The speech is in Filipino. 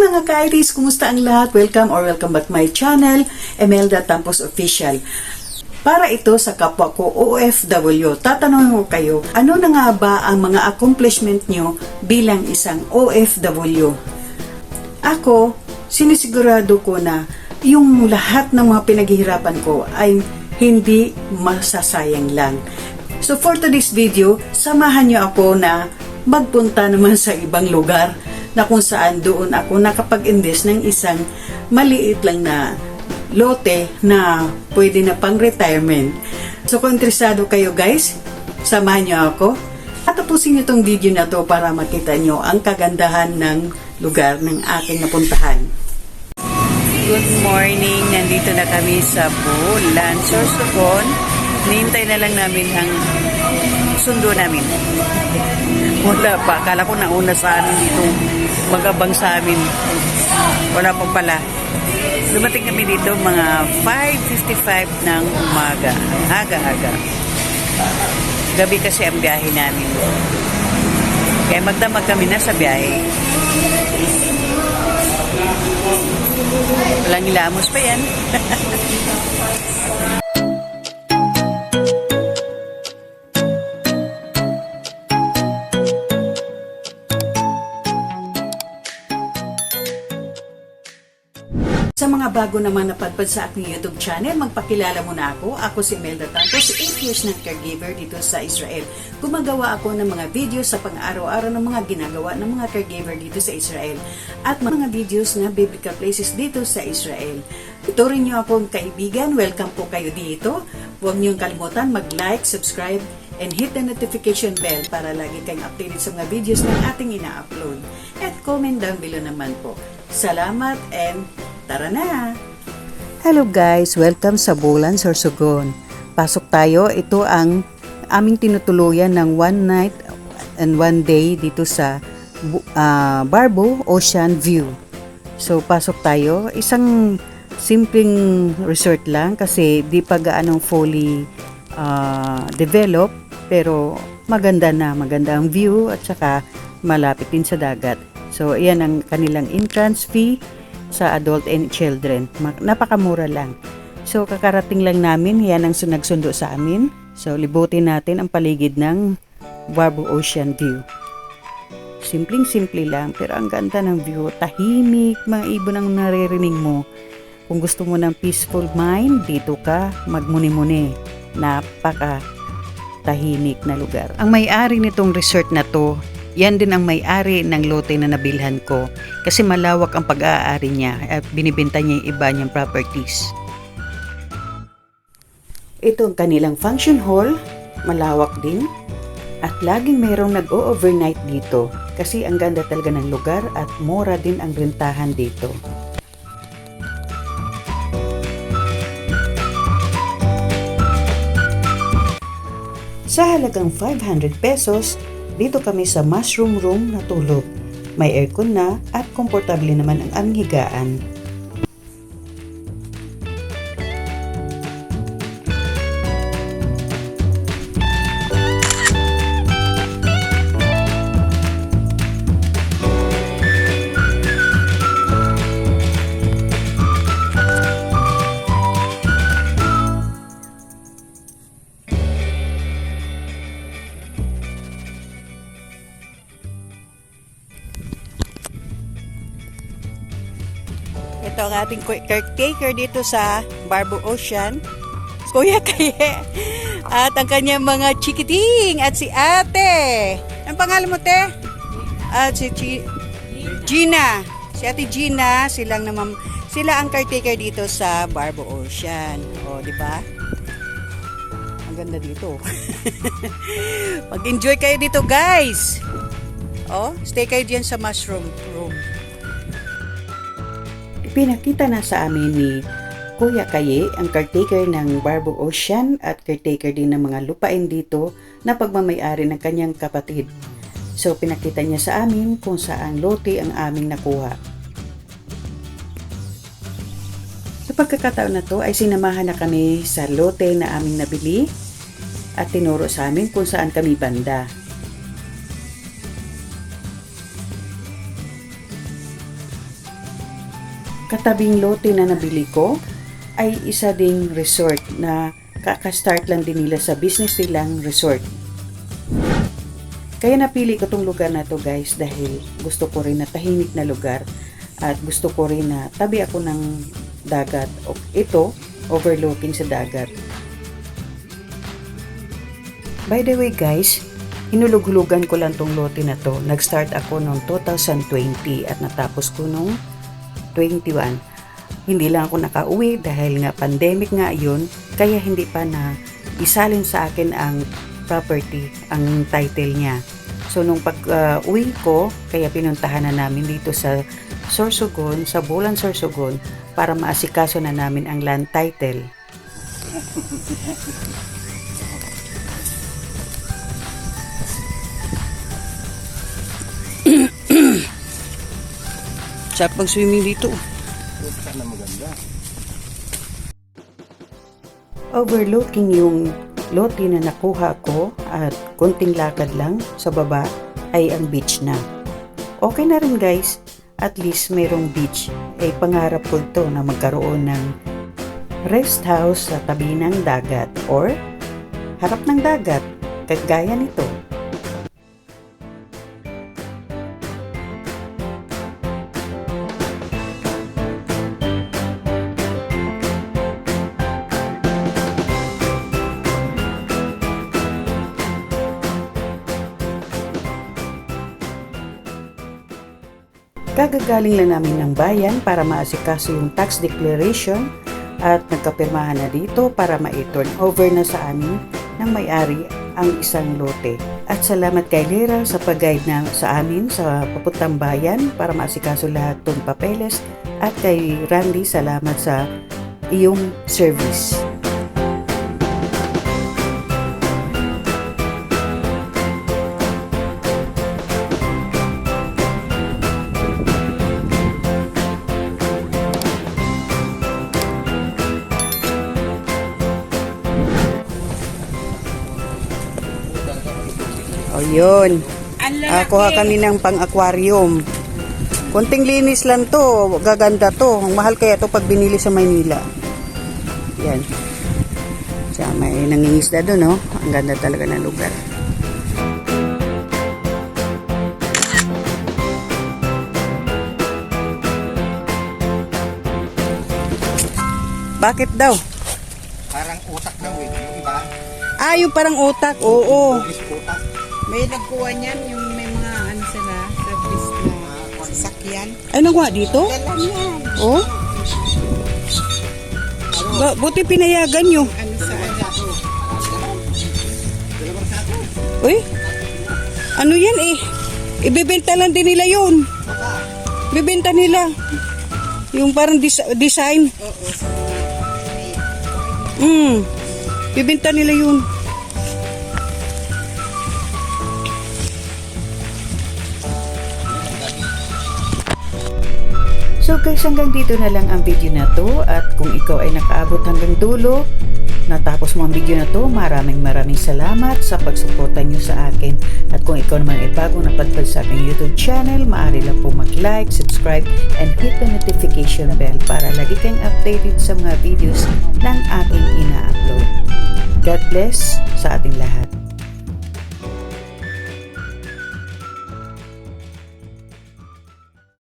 mga kairis, kumusta ang lahat? Welcome or welcome back my channel, Emelda Tampos Official. Para ito sa kapwa ko OFW, tatanungin ko kayo, ano na nga ba ang mga accomplishment nyo bilang isang OFW? Ako, sinisigurado ko na yung lahat ng mga pinaghihirapan ko ay hindi masasayang lang. So for today's video, samahan niyo ako na magpunta naman sa ibang lugar na kung saan doon ako nakapag-invest ng isang maliit lang na lote na pwede na pang retirement. So kung interesado kayo guys, samahan niyo ako. At tapusin niyo itong video na to para makita niyo ang kagandahan ng lugar ng aking napuntahan. Good morning! Nandito na kami sa Bulan, Sorsogon. Nihintay na lang namin ang sundo namin. Wala pa. Akala ko nauna sa amin dito. Magabang sa amin. Wala pa pala. Dumating kami dito mga 5.55 ng umaga. Aga-aga. Gabi kasi ang biyahe namin. Kaya magdamag kami na sa biyahe. Walang ilamos pa yan. Sa mga bago naman napadpad sa aking YouTube channel, magpakilala muna ako. Ako si Imelda Tantos, 8 years na caregiver dito sa Israel. Gumagawa ako ng mga videos sa pang-araw-araw ng mga ginagawa ng mga caregiver dito sa Israel at mga videos na biblical places dito sa Israel. Ito niyo akong kaibigan. Welcome po kayo dito. Huwag niyong kalimutan mag-like, subscribe, and hit the notification bell para lagi kayong updated sa mga videos na ating ina-upload. At comment down below naman po. Salamat and tara na! Hello guys! Welcome sa Bulan, Sorsogon. Pasok tayo. Ito ang aming tinutuluyan ng one night and one day dito sa uh, Barbo Ocean View. So pasok tayo. Isang simpleng resort lang kasi di pa gaanong fully uh, develop pero maganda na, maganda ang view at saka malapit din sa dagat. So, iyan ang kanilang entrance fee sa adult and children. Napakamura lang. So, kakarating lang namin, yan ang nagsundo sa amin. So, libutin natin ang paligid ng Barbo Ocean View. Simpleng-simple lang, pero ang ganda ng view. Tahimik, mga ibon ang naririnig mo. Kung gusto mo ng peaceful mind, dito ka, magmuni-muni. Napaka tahimik na lugar. Ang may-ari nitong resort na to, yan din ang may-ari ng lote na nabilhan ko kasi malawak ang pag-aari niya at binibenta niya yung iba niyang properties. Ito ang kanilang function hall, malawak din at laging mayroong nag-o-overnight dito kasi ang ganda talaga ng lugar at mura din ang rentahan dito. Sa halagang 500 pesos, dito kami sa mushroom room na tulog. May aircon na at komportable naman ang aming higaan. Ito ang ating caretaker dito sa Barbo Ocean. Kuya Kaye. At ang kanyang mga chikiting at si ate. Ang pangalan mo, te? At si Chi- Gina. Si ate Gina, silang naman, sila ang caretaker dito sa Barbo Ocean. O, di ba? Ang ganda dito. Mag-enjoy kayo dito, guys. Oh, stay kayo diyan sa mushroom room. Pinakita na sa amin ni Kuya Kaye, ang caretaker ng Barbo Ocean at caretaker din ng mga lupain dito na pagmamayari ng kanyang kapatid. So pinakita niya sa amin kung saan lote ang aming nakuha. Sa pagkakataon na to ay sinamahan na kami sa lote na aming nabili at tinuro sa amin kung saan kami banda. Katabing lote na nabili ko ay isa ding resort na kakastart lang din nila sa business nilang resort. Kaya napili ko tong lugar na to guys dahil gusto ko rin na tahimik na lugar at gusto ko rin na tabi ako ng dagat. O, ito, overlooking sa dagat. By the way guys, hinulog-hulugan ko lang tong lote na to. Nag-start ako noong 2020 at natapos ko noong 21. Hindi lang ako nakauwi dahil nga pandemic nga yun, kaya hindi pa na isalin sa akin ang property, ang title niya. So nung pag-uwi ko, kaya pinuntahan na namin dito sa Sorsogon, sa Bulan Sorsogon, para maasikaso na namin ang land title. Sarap mag-swimming dito. Overlooking yung lote na nakuha ko at konting lakad lang sa baba ay ang beach na. Okay na rin guys, at least mayroong beach. Eh pangarap ko ito na magkaroon ng rest house sa tabi ng dagat or harap ng dagat, kagaya nito. Kagagaling lang namin ng bayan para maasikaso yung tax declaration at nagkapirmahan na dito para ma-turn over na sa amin ng may-ari ang isang lote. At salamat kay Lera sa pag-guide na sa amin sa papuntang bayan para maasikaso lahat ng papeles at kay Randy salamat sa iyong service. O yun. Kuha kami ng pang-aquarium. Konting linis lang to. Gaganda to. Ang mahal kaya to pag binili sa Maynila. Yan. Siya, may nangingisda doon, no? Ang ganda talaga ng lugar. Bakit daw? Parang utak daw eh. Yung iba, Ah, yung parang utak. Oo. is utak. May nagkuha niyan, yung may mga ano sila, service na sasakyan. Ay, nakuha dito? Dala niyan. Oh? Ba, buti pinayagan nyo. Ano sa ano. Uy, ano yan eh? Ibibenta lang din nila yun. Bibenta nila. Yung parang dis- design. Mm. Bibenta nila yun. So guys, hanggang dito na lang ang video na to at kung ikaw ay nakaabot hanggang dulo, natapos mo ang video na to, maraming maraming salamat sa pagsuporta nyo sa akin. At kung ikaw naman ay bagong napadpad sa aking YouTube channel, maaari lang po mag-like, subscribe, and hit the notification bell para lagi kang updated sa mga videos ng aking ina-upload. God bless sa ating lahat.